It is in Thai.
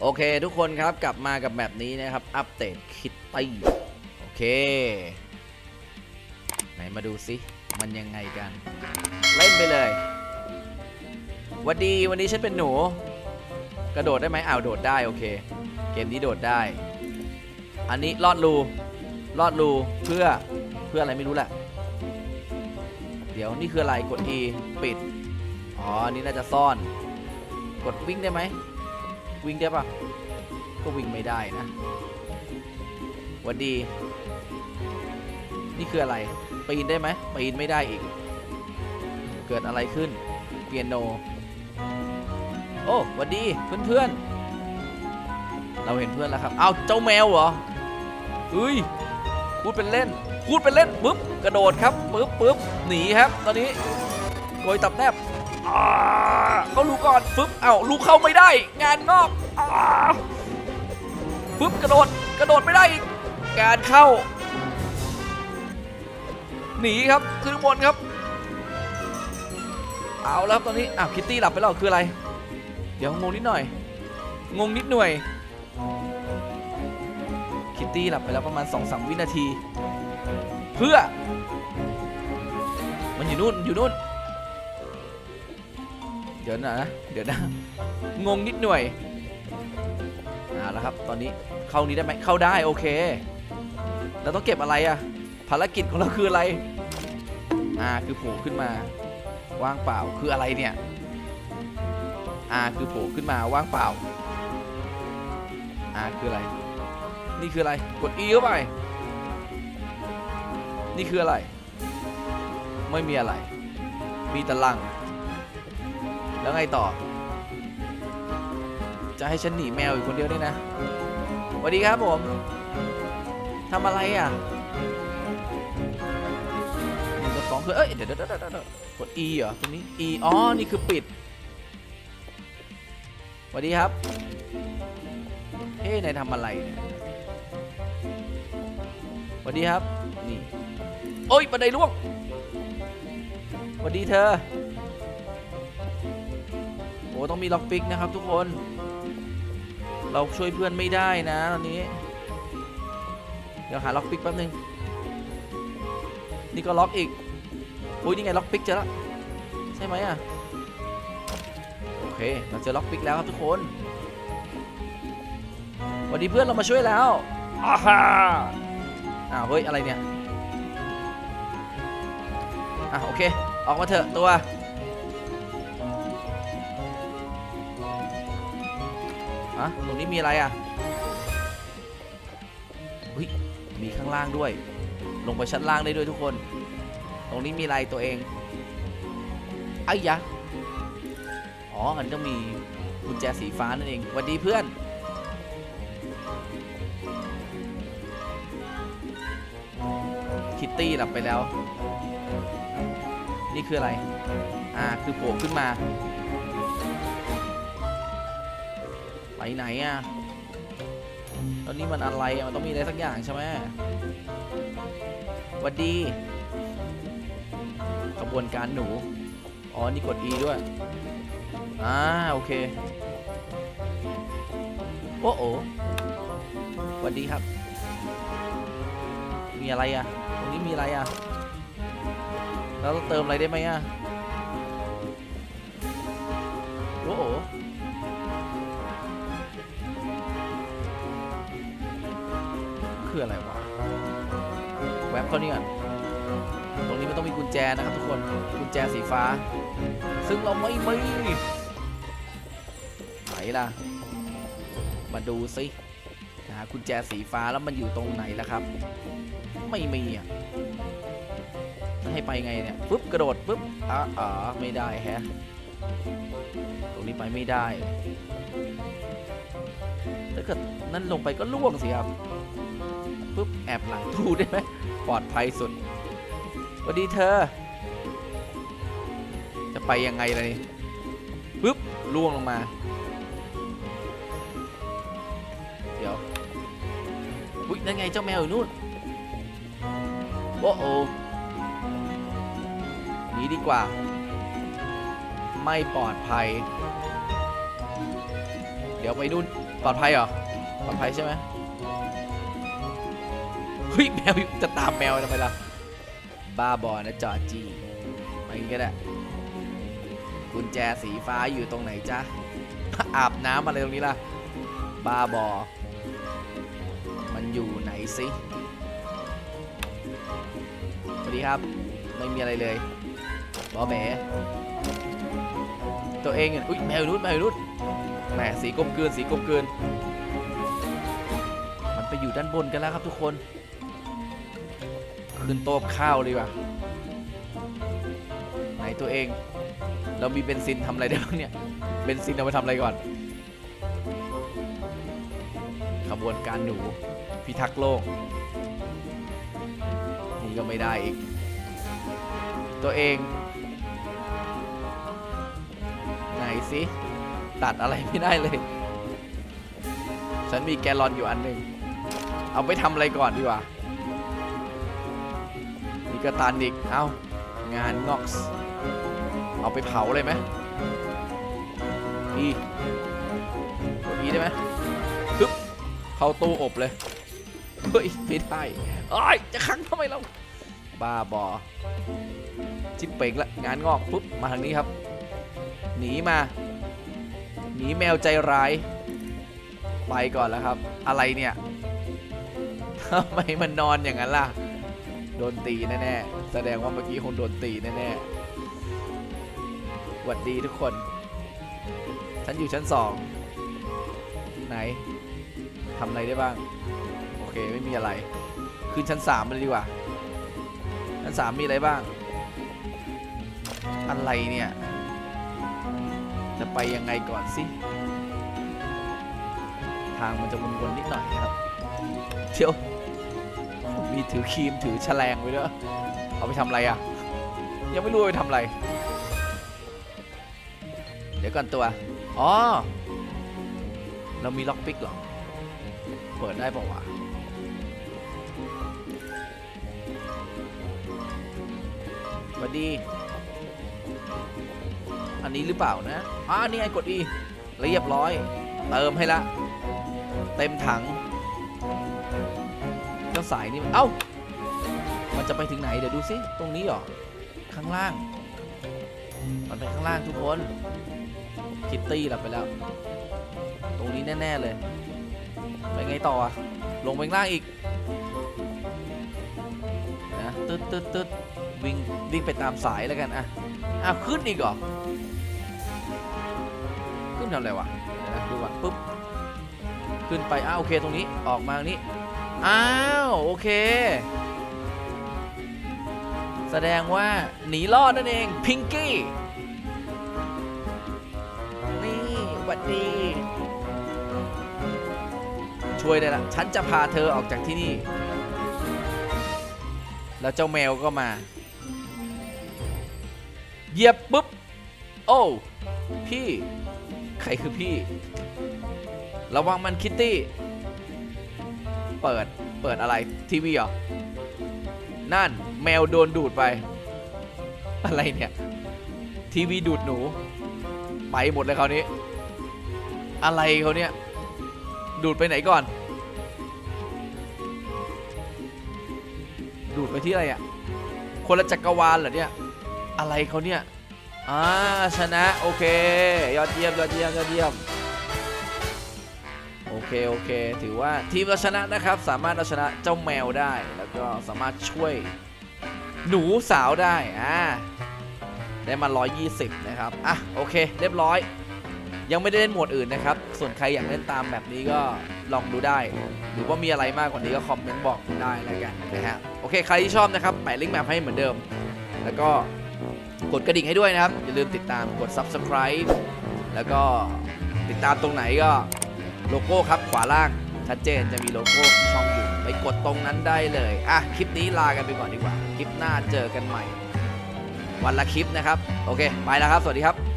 โอเคทุกคนครับกลับมากับแมปนี้นะครับ อัปเดตคิตตี้โอเค ไหนมาดูซิ มันยังไงกัน เล่นไปเลยวันดีวันนี้ฉันเป็นหนู กระโดดได้ไหมอ้าวโดดได้โอเค เกมนี้โดดได้ อันนี้ลอดรูลอดรูเพื่อเพื่ออะไรไม่รู้แหละ เดี๋ยวนี่คืออะไรกด E ปิด อ๋ออันนี่น่าจะซ่อน กดวิ่งได้ไหม วิ่งได้ปะก็วิ่งไม่ได้นะวันดี นี่คืออะไร ปีนได้ไหมปีนไม่ได้อีก เกิดอะไรขึ้น เปียโน โอ้วันดีเพื่อนๆ เราเห็นเพื่อนแล้วครับ เอาเจ้าแมวเหรอเฮ้ยพูดเป็นเล่น พูดเป็นเล่นปุ๊บกระโดดครับปุ๊บปุ๊บหนีครับ ตอนนี้โกยตับแนบ เขาลูกก่อนปุ๊บเอ้าลูกเข้าไม่ได้ งานงอกอ่าปุ๊บกระโดดกระโดดไม่ได้อีกงานเข้า หนีครับขึ้นบนครับ เอาแล้วครับตอนนี้อ้าวคิตตี้หลับไปแล้วคืออะไร เดี๋ยวงงนิดหน่อย งงนิดหน่วย คิตตี้หลับไปแล้วประมาณ2อสวินาที เพื่อ มันอยู่นู่นอยู่นู่น เดี๋ยวนะ เดี๋ยวนะ งงนิดหน่วยเอาละครับ ตอนนี้เข้านี้ได้ไหมเข้าได้โอเค เราต้องเก็บอะไรอะภารกิจของเราคืออะไร อ่าคือโผล่ขึ้นมา ว่างเปล่าคืออะไรเนี่ย อ่าคือโผล่ขึ้นมาว่างเปล่า อ่าคืออะไร นี่คืออะไร กด E เข้าไป นี่คืออะไร ไม่มีอะไร มีต่ลัง แล้วไงต่อ จะให้ฉันหนีแมวอยู่คนเดียวนี่นะสวัสดีครับผมทำอะไรอะกับสองคือเอ้ยเดี๋ยวเดี๋ยวเดี๋ยวเดี๋ยวกด E เหรอตรงนี้ E อ๋อ นี่คือปิดสวัสดีครับ เฮ้ยนายทำอะไรเนี่ยสวัสดีครับ นี่ โอ้ยบันไดร่วงสวัสดีเธอ อ้ต้องมีล็อกปิกนะครับทุกคน เราช่วยเพื่อนไม่ได้นะตอนนี้ เดี๋ยวหาล็อกปิกแป๊บนึง นี่ก็ล็อกอีกอุ้ยนี่ไงล็อกปิกเจอแล้วใช่ไหมอะโอเคเราเจอล็อกปิกแล้วครับทุกคนสวัสดีเพื่อนเรามาช่วยแล้วอ้าฮ่าอ้าวเฮ้ยอะไรเนี่ยอะโอเค ออกมาเถอะตัว ฮะตรงนี้มีอะไรอะเฮ้ยมีข้างล่างด้วย ลงไปชั้นล่างได้ด้วยทุกคน ตรงนี้มีอะไรตัวเองไอ้ยะอ๋ออันนต้องมีกุญแจสีฟ้านั่นเองสวัสดีเพื่อน คิตตี้หลับไปแล้ว นี่คืออะไร อ่า คือโผล่ขึ้นมา ไหนอะตอนนี้มันอะไรอะมันต้องมีอะไรสักอย่างใช่ไหมวัดดีกระบวนการหนู อ๋อ นี่กด E ด้วย อ่า โอเค โอ้โหวัดดีครับ มีอะไรอะ ตรงนี้มีอะไรอะ แล้วเราเติมอะไรได้ไหมอะ คืออะไรวะแว็บเขานี่ก่อนตรงนี้มันต้องมีกุญแจนะครับทุกคนกุญแจสีฟ้า ซึ่งเราไม่มีไหนล่ะ มาดูสิหากุญแจสีฟ้าแล้วมันอยู่ตรงไหนล่ะครับ ไม่มีอะให้ไปไงเนี่ยปุ๊บกระโดดปุ๊บอ่าอ๋อไม่ได้แฮะตรงนี้ไปไม่ได้ถ้าเกิดนั่นลงไปก็ล่วงสิครับ ปุ๊บแอบหลังตู้ได้ไหมปลอดภัยสุดสวัสดีเธอ จะไปยังไงล่ะนี่ปุ๊บล่วงลงมา เดี๋ยวอุ้ยนั่นไงเจ้าแมวอยู่นู่นโอ้โหนีดีกว่า ไม่ปลอดภัย เดี๋ยวไปนู่นปลอดภัยเหรอ ปลอดภัยใช่ไหม ฮ้ยแมวจะตามแมวทำไมล่ะ บ้าบอนะจอจีไปอย่างงี้ก็ได้กุญแจสีฟ้าอยู่ตรงไหนจ๊ะ อาบน้ำอะไรตรงนี้ล่ะ บ้าบอ มันอยู่ไหนสิสวัสดีครับ ไม่มีอะไรเลยบอแบตัวเองเนี่ยอุ้ยแมวรุดแมวรุดแหมสีกลมเกลืนสีกลมเกลืนมันไปอยู่ด้านบนกันแล้วครับทุกคน ขึ้นโต๊ะข้าวเลยว่ะไหนตัวเอง เรามีเบนซินทำอะไรได้บ้างเนี่ย เบนซินเอาไปทำอะไรก่อน ขบวนการหนู พิทักษ์โลก นี่ก็ไม่ได้อีก ตัวเอง ไหนสิตัดอะไรไม่ได้เลย ฉันมีแกลลอนอยู่อันหนึ่ง เอาไปทำอะไรก่อนดีกว่า ก็ตันอีก เอางานงอกเอาไปเผาเลยไหมอีกดอีได้ไหมฮึบเข้าตู้อบเลยเฮ้ยไม่ได้เอ้ยจะขังทำไมเราบ้าบอจิ้มเป่งละงานงอกปุ๊บมาทางนี้ครับ หนีมา หนีแมวใจร้ายไปก่อนแล้วครับ อะไรเนี่ยทำไมมันนอนอย่างนั้นล่ะ โดนตีแน่ๆ แสดงว่าเมื่อกี้คงโดนตีแน่ๆหวัดดีทุกคน ฉันอยู่ชั้นสองไหนทำอะไรได้บ้าง โอเคไม่มีอะไร ขึ้นชั้นสามเลยดีกว่า ชั้นสามมีอะไรบ้าง อะไรเนี่ย จะไปยังไงก่อนสิ ทางมันจะวนๆนิดหน่อยครับเชียว มีถือครีมถือแฉลงไว้ด้วยเอาไปทำอะไรอะ ยังไม่รู้ไปทำอะไร เดี๋ยวก่อนตัว อ๋อ เรามีล็อกปิกหรอ เปิดได้ป่าวะสวัสดี อันนี้หรือเปล่านะอ่านี่ไงกดอีเรียบร้อย เติมให้ละ เต็มถัง จ้าสายนี่มันเอ้า มันจะไปถึงไหนเดี๋ยวดูสิตรงนี้เหรอ ข้างล่าง มันไปข้างล่างทุกคนคิตตี้หลับไปแล้ว ตรงนี้แน่ ๆ เลย ไปไงต่ออะลงไปข้างล่างอีกนะตึ๊ดตึ๊ดตึ๊ดวิ่งวิ่งไปตามสายแล้วกันอะอ้าวขึ้นอีกเหรอ ขึ้นทำอะไรวะดี๋ยวนะดูก่อนปุ๊บ ขึ้นไปอ้าวโอเคตรงนี้ออกมาตรงนี้ อ้าว โอเค แสดงว่าหนีรอดนั่นเองพิงกี้นี่หวัดดี ช่วยได้ละ ฉันจะพาเธอออกจากที่นี่ แล้วเจ้าแมวก็มา เหยียบปุ๊บ โอ้พี่ ใครคือพี่ ระวังมันคิตตี้ เปิด เปิดอะไร ทีวีเหรอ นั่น แมวโดนดูดไป อะไรเนี่ย ทีวีดูดหนู ไปหมดเลยคราวนี้ อะไรเขาเนี่ย ดูดไปไหนก่อน ดูดไปที่อะไรอะ่ะ คนละจักรวาลเหรอเนี่ย อะไรเขาเนี่ยอ่าชนะ โอเค ยอดเยี่ยม ยอดเยี่ยม ยอดเยี่ยม เคโอเค ถือว่าทีมเราชนะนะครับ สามารถเอาชนะเจ้าแมวได้ แล้วก็สามารถช่วยหนูสาวได้อ่าได้มา 120 นะครับ อะ โอเค เรียบร้อย ยังไม่ได้เล่นหมวดอื่นนะครับ ส่วนใครอยากเล่นตามแบบนี้ก็ลองดูได้ หรือว่ามีอะไรมากกว่านี้ก็คอมเมนต์บอกได้แล้วกันนะฮะ โอเค ใครที่ชอบนะครับแปะลิงก์แมปให้เหมือนเดิม แล้วก็กดกระดิ่งให้ด้วยนะครับ อย่าลืมติดตาม กด subscribe แล้วก็ติดตามตรงไหนก็ โลโก้ครับขวาล่างชัดเจนจะมีโลโก้ของช่องอยู่ไปกดตรงนั้นได้เลย อะ คลิปนี้ลากันไปก่อนดีกว่า คลิปหน้าเจอกันใหม่ วันละคลิปนะครับ โอเค ไปแล้วครับ สวัสดีครับ